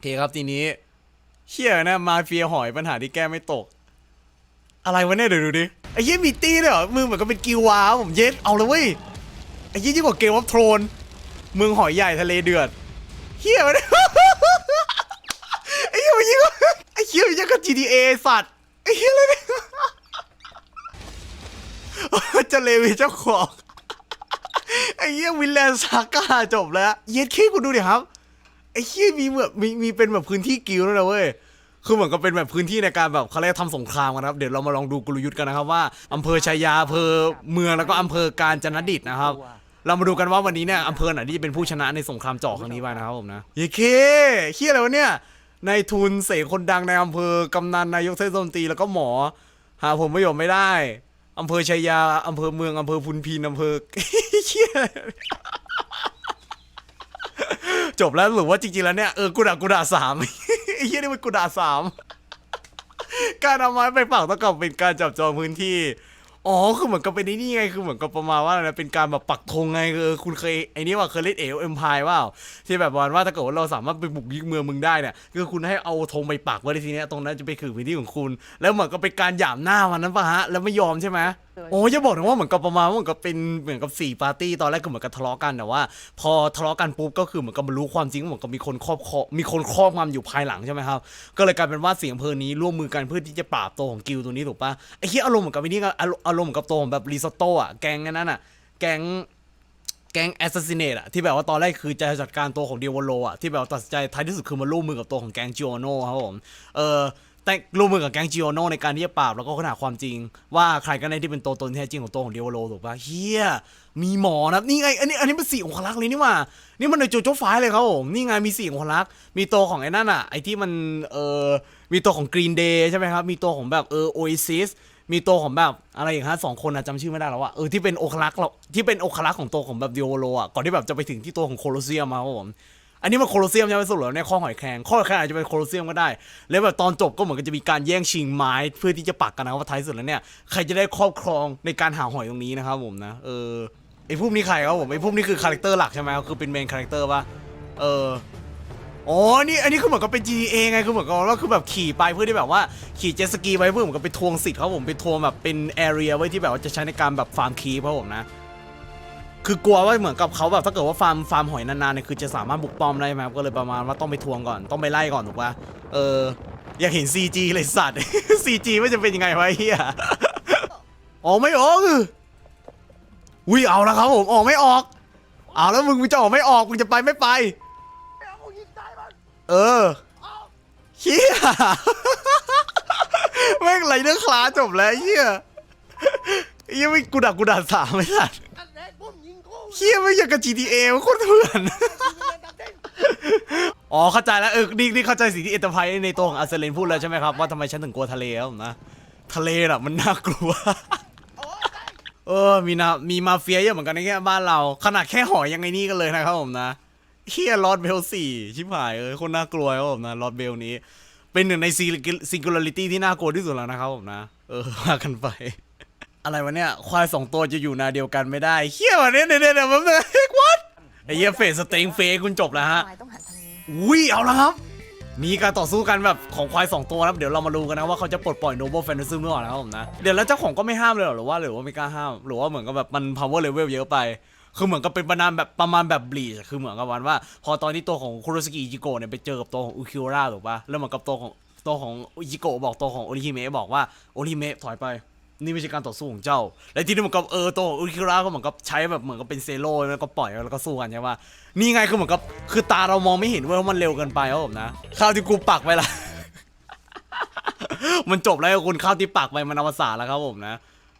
เคครับทีนี้เชี่ยนะมาเฟียหอยปัญหาที่แก้ไม่ตก อะไรวะเนี่ยเดี๋ยวดูดิไอ้เหี้ยมีตีเลยเหรอมึงเหมือนกับเป็นกิววาวผมเย็ดเอาเลยเว้ยไอ้เหี้ยยิ่งกว่าเกมวัฟโทรนเมืองหอยใหญ่ทะเลเดือดเหี้ยมันไอ้เหี้ยมันยิ่งไอ้เหี้ยมันยิ่งกว่า GTA สัตว์ไอ้เหี้ยอะไรเนี่ยจะเลวีเจ้าของไอ้เหี้ยวินแลนด์ซาก้าจบแล้ว เย็ดขี้คุณดูดิครับ ไอ้เหี้ยมีแบบมีมีเป็นแบบพื้นที่กิลด์ด้วยนะเว้ยคือเหมือนกับเป็นแบบพื้นที่ในการแบบเขาเรียกทำสงครามกันนะครับเดี๋ยวเรามาลองดูกลยุทธ์กันนะครับว่าอำเภอชายาอำเภอเมืองแล้วก็อำเภอการจนดิตนะครับ เรามาดูกันว่าวันนี้เนี่ยอำเภอไหนที่จะเป็นผู้ชนะในสงครามเจาะครั้งนี้ไปนะครับผมนะเยเคเฮียอะไรวะเนี่ยนายทุนเสกคนดังในอำเภอกำนันนายกเทศมนตรีแล้วก็หมอ หาผมประโยชน์ไม่ได้อำเภอชายาอำเภอเมืองอำเภอพุนพินอำเภอ เฮีย จบแล้วหรือว่าจริงๆแล้วเนี่ยเออกูด่ากูด่าสามไอ้เหี้ยนี่มันกูด่าสามการเอาไม้ไปปักเท่ากับเป็นการจับจองพื้นที่ อ๋อ คือเหมือนกับเป็นนี่ไง คือเหมือนกับประมาณว่าอะไรนะเป็นการแบบปักธงไงเออคุณเคยไอ้นี่ว่าเคยเล่นเอลเอ็มพายว่าที่แบบว่าว่าถ้าเกิดว่าเราสามารถไปบุกยึดเมืองมึงได้เนี่ยคือคุณให้เอาธงไปปักไว้ในทีเนี้ยตรงนั้นจะไปคือพื้นที่ของคุณ แล้วเหมือนกับเป็นการหยามหน้ามันนั้นปะฮะ แล้วไม่ยอมใช่ไหม โอ้ยจะบอกนะว่าเหมือนกับประมาณว่าเหมือนกับเป็นเหมือนกับสี่ปาร์ตี้ตอนแรกคือเหมือนกับทะเลาะกันแต่ว่า พอทะเลาะกันปุ๊บก็คือเหมือนกับมารู้ความจริงว่าเหมือนกับมีคนครอบครองมีคนครอบงำอยู่ภายหลังใช่ไหมครับก็เลยกลายเป็นว่าเสียงเพลินนี้ร่วมมือกันเพื่อที่จะปราบตัวของกิลตัวนี้ถูกปะไอ้เหี้ยอารมณ์เหมือนกับไอ้นี่ก็อารอารมณ์เหมือนกับตัวของแบบรีซอตโต้อะแกงอันนั้นอะแกงแกงแอสซัสซินเนตอะที่แบบว่าตอนแรกคือจะจัดการตัวของเดียวโลอะที่แบบว่าตัดสินใจท้ายที่สุดคือมาร่วมมือกับตัวของแกงจิโอโนครับผมเออ แต่ร่วมมือกับแก๊งจิโอโนในการที่จะปราบแล้วก็ค้นหาความจริง ว่าใครกันแน่ที่เป็นตัวตนแท้จริงของตัวของเดียวโลถูกปะเฮียมีหมอนะนี่ไงอันนี้อันนี้เป็นสี่องคลักษ์เลยนี่ว่า นี่มันในโจโจ้ไฟเลยครับผมนี่ไงมีสี่องคลักษ์มีตัวของไอ้นั่นอะไอ้ที่มันเออมีตัวของ Green Day ใช่ไหมครับมีตัวของแบบเออ Oasis มีตัวของแบบอะไรอย่างฮะสองคนอะจำชื่อไม่ได้แล้วว่าเออที่เป็นโอคลักษ์เราที่เป็นโอคลักษ์ของตัวของแบบดิโอโลอะก่อนที่แบบจะไปถึงที่ตัวของโคลอเซียมมาครับผม อันนี้มันโคลอเซียมใช่ไหมสรุปแล้วเนี่ยข้อหอยแครงข้อหอยแครงอาจจะเป็นโคลอเซียมก็ได้ แล้วแบบตอนจบก็เหมือนกับจะมีการแย่งชิงไม้เพื่อที่จะปักกันนะครับว่าท้ายสุดแล้วเนี่ยใครจะได้ครอบครองในการหาหอยตรงนี้นะครับผมนะเออไอ้พวกนี้ใครครับผมไอ้พวกนี้คือคาแรคเตอร์หลักใช่ไหมคือเป็นเมนคาแรคเตอร์ป่ะเอออ๋อ นี่อันนี้คือเหมือนกับเป็น GTA ไง คือเหมือนกับว่าคือแบบขี่ไปเพื่อที่แบบว่าขี่เจ็ตสกีไปเพื่อเหมือนกับไปทวงสิทธิ์ครับผมไปทวงแบบเป็นแอเรียไว้ที่แบบว่าจะใช้ในการแบบฟาร์มคีครับผมนะ คือกลัวว่าเหมือนกับเขาแบบถ้าเกิดว่าฟาร์มฟาร์มหอยนานๆเนี่ยคือจะสามารถบุกป้อมได้ไหมครับก็เลยประมาณว่าต้องไปทวงก่อนต้องไปไล่ก่อนถูกปะเอออยากเห็น CG เลยสัตว์ CG ไม่จะเป็นยังไงวะเฮียออกไม่ออกอุ้ยเอาแล้วครับผมออกไม่ออก เอาแล้วมึงมึงจะออกไม่ออกมึงจะไปไม่ไป เออเฮียแม่งไรเนื้อคลาจบแล้วเฮียเฮียไม่กูดักกูดักสามไม่ทันอันแรกผมยิงกู เฮียไม่อยากกับ GTA มันโคตรเถื่อน อ๋อเข้าใจแล้วเออนี่นี่เข้าใจสิ่งที่เอเตอร์ไพรในตัวของอาร์เซเลนพูดแล้วใช่ไหมครับ ว่าทำไมฉันถึงกลัวทะเลครับผมนะ ทะเลน่ะมันน่ากลัว เออมีนามีมาเฟียเยอะเหมือนกันในแค่บ้านเรา ขนาดแค่หอยยังไงนี่กันเลยนะครับผมนะเฮียลอดเบลสี่ชิบหายเออคนน่ากลัวครับผมนะลอดเบลนี้ เป็นหนึ่งในซิงคูลาริตี้ที่น่ากลัวที่สุดแล้วนะครับผมนะ เออว่ากันไป อะไรวะเนี่ย ควายสองตัวจะอยู่นาเดียวกันไม่ได้เฮียวันนี้เดี๋ยวเดี๋ยวเดี๋ยวมันเลยวัดไอ้เฮียเฟสสเต็งเฟคุณจบแล้วฮะ ควายต้องหันทางนี้อุ้ยเอาละครับ มีการต่อสู้กันแบบของควาย 2 ตัวนะครับเดี๋ยวเรามาดูกันนะว่าเขาจะปลดปล่อยโนเบิลแฟนตาซีเมื่อไหร่นะครับผมนะ เดี๋ยวแล้วเจ้าของก็ไม่ห้ามเลยเหรอหรือว่าหรือว่าไม่กล้าห้าม หรือว่าเหมือนกับแบบมัน power level เยอะไป คือเหมือนกับเป็นประมาณแบบประมาณแบบบลีชคือเหมือนกับวันว่า พอตอนที่ตัวของคุโรสกิอิจิโกะเนี่ยไปเจอกับตัวของอุคิวระถูกปะแล้วเหมือนกับตัวของตัวของอิจิโกะบอกตัวของโอริฮิเมะบอกว่าโอริฮิเมะถอยไป นี่ไม่ใช่การต่อสู้ของเจ้า และที่นี้เหมือนกับเออตัวองอุคิระก็เหมือนกับใช้แบบเหมือนกับเป็นเซโร่แล้วก็ปล่อยแล้วก็สู้กันใช่ปะนี่ไงคือเหมือนกับคือตาเรามองไม่เห็นเว้ยว่ามันเร็วเกินไปครับผมนะข้าวที่กูปักไปละ มันจบแล้วคุณข้าวที่ปักไปมันอวสานแล้วครับผมนะ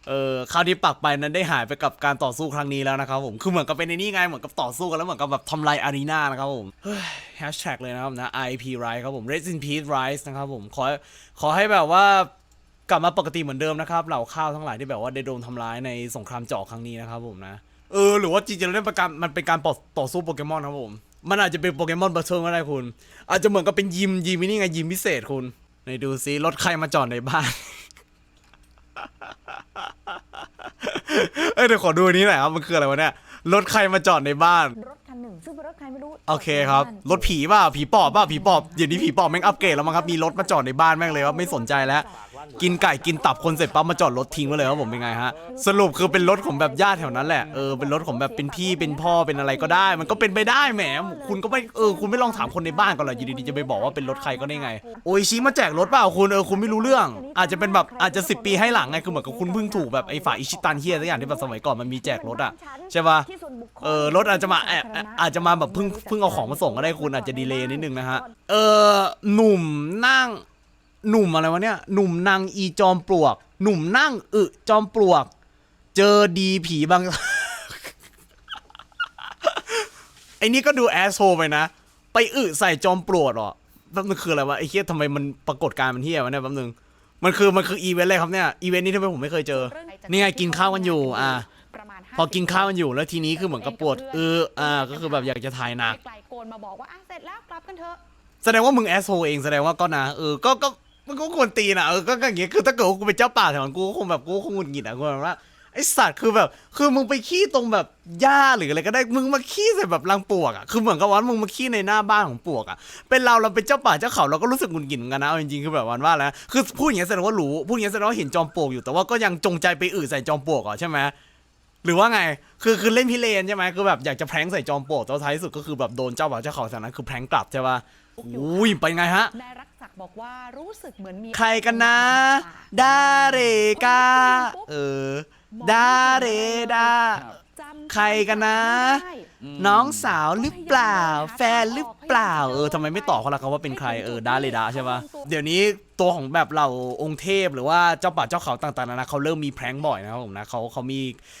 เออข้าวที่ปักไปนั้นได้หายไปกับการต่อสู้ครั้งนี้แล้วนะครับผมคือเหมือนกับเป็นในนี่ไงเหมือนกับต่อสู้กันแล้วเหมือนกับแบบทำลายอารีนานะครับผมแฮชแท็กเลยนะครับนะ IP Rise ครับผม Rest in Peace Rise นะครับผมขอขอให้แบบว่า กลับมาปกติเหมือนเดิมนะครับเหล่าข้าวทั้งหลายที่แบบว่าได้โดนทำร้ายในสงครามเจาะครั้งนี้นะครับผมนะเออหรือว่าจริงๆแล้วเนี่ยเป็นการมันเป็นการต่อต่อสู้โปเกมอนครับผมมันอาจจะเป็นโปเกมอนบัตเทิลก็ได้คุณ อาจจะเหมือนกับเป็นยิมยิมนี่ไงยิมพิเศษคุณไหนดูซิรถใครมาจอดในบ้าน เอ้ยเดี๋ยวขอดูอันนี้หน่อยครับมันคืออะไรวะเนี่ยรถใครมาจอดในบ้าน รถคันหนึ่งซึ่งเป็นรถใครไม่รู้โอเคครับ รถผีเปล่าผีปอบเปล่าผีปอบเดี๋ยวนี้ผีปอบแม่งอัปเกรดแล้วมั้งครับมีรถมาจอดในบ้านแม่งเลยครับไม่สนใจแล้ว กินไก่กินตับคนเสร็จปั๊บมาจอดรถทิ้งไว้เลยครับผมเป็นไงฮะสรุปคือเป็นรถของแบบญาติแถวนั้นแหละเออเป็นรถของแบบเป็นพี่เป็นพ่อเป็นอะไรก็ได้ มันก็เป็นไปได้แหมคุณก็ไม่เออคุณไม่ลองถามคนในบ้านก่อนเหรออยู่ดีๆจะไปบอกว่าเป็นรถใครก็ได้ไง โอ้ยชี้มาแจกรถเปล่าคุณเออคุณไม่รู้เรื่อง อาจจะเป็นแบบอาจจะสิปีให้หลังไงคือเหมือนกับคุณเพิ่งถูกแบบไอ้ฝ่ายอิชิตันเฮียสักอย่างที่แบบสมัยก่อนมันมีแจกรถอะใช่ปะที่ส่วนบุคคลเออรถอาจจะมาแอบอาจจะมาแบบเพิ่งเพิ่งเอาของมาส่งก็ได้คุณอาจจะดีเลย์นิดนึงนะฮะเออหนุ่มนั่ง หนุ่มอะไรวะเนี่ย หนุ่มนางอีจอมปลวก หนุ่มนั่งอึจอมปลวก เจอดีผีบางไอ้นี่ก็ดูแอสโซไปนะ ไปอึใส่จอมปลวกเหรอแป๊บนึงคืออะไรวะไอ้เฮียทำไมมันปรากฏการณ์มันเฮียวะเนี่ยแป๊บนึงมันคือมันคืออีเวนต์อะไรครับเนี่ยอีเวนต์นี้ทำไมผมไม่เคยเจอ นี่ไงกินข้าวกันอยู่อะประมาณพอกินข้าวกันอยู่แล้วทีนี้คือเหมือนกับปวดเอออ่าก็คือแบบอยากจะถ่ายหนักไกลโกนมาบอกว่าอะเสร็จแล้วกลับกันเถอะแสดงว่ามึงแอสโฮเองแสดงว่าก็นะเออก็ก็ มันก็ควรตีนะเออก็ก็อย่างเงี้ยคือถ้าเกิดว่ากูเป็นเจ้าป่าแถวนั้นกูก็คงแบบกูก็คงหงุดหงิดอะกูแบบว่าไอสัตว์คือแบบ คือมึงไปขี้ตรงแบบหญ้าหรืออะไรก็ได้มึงมาขี้ใส่แบบรังปลวกอะคือเหมือนกับว่ามึงมาขี้ในหน้าบ้านของปลวกอะเป็นเราเราเป็นเจ้าป่าเจ้าเขาเราก็รู้สึกหงุดหงิดเหมือนกันนะเอาจริงๆคือแบบวันว่าแล้วคือพูดอย่างเงี้ยแสดงว่ารู้พูดอย่างเงี้ยแสดงว่าเห็นจอมปลวกอยู่แต่ว่าก็ยังจงใจไปอืดใส่จอมปลวกอะใช่ไหมหรือว่าไง คือคือเล่นพิเรนใช่ไหมคือแบบอยากจะแพร้งใส่จอมโปกแต่ว่าท้ายสุดก็คือแบบโดนเจ้าบ่าวเจ้าเขาแถวนั้นคือแพร้งกลับใช่ป่ะอุ้ยไปไงฮะนายรักศักดิ์ บอกว่ารู้สึกเหมือนมีใครกันนะ ดาเรกา เออ ดาเรดา จำใครกันนะได้ น้องสาวหรือเปล่า แฟนหรือเปล่า เออทำไมไม่ตอบเขาล่ะครับว่าเป็นใครเออดาเรดาใช่ป่ะเดี๋ยวนี้ตัวของแบบเราองค์เทพหรือว่าเจ้าป่าเจ้าเขาต่างๆนานาเขาเริ่มมีแพร้งบ่อยนะครับผมนะเขาเขามี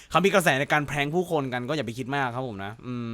เขามีกระแสในการแพร้งผู้คนกันก็อย่าไปคิดมากครับผมนะอืม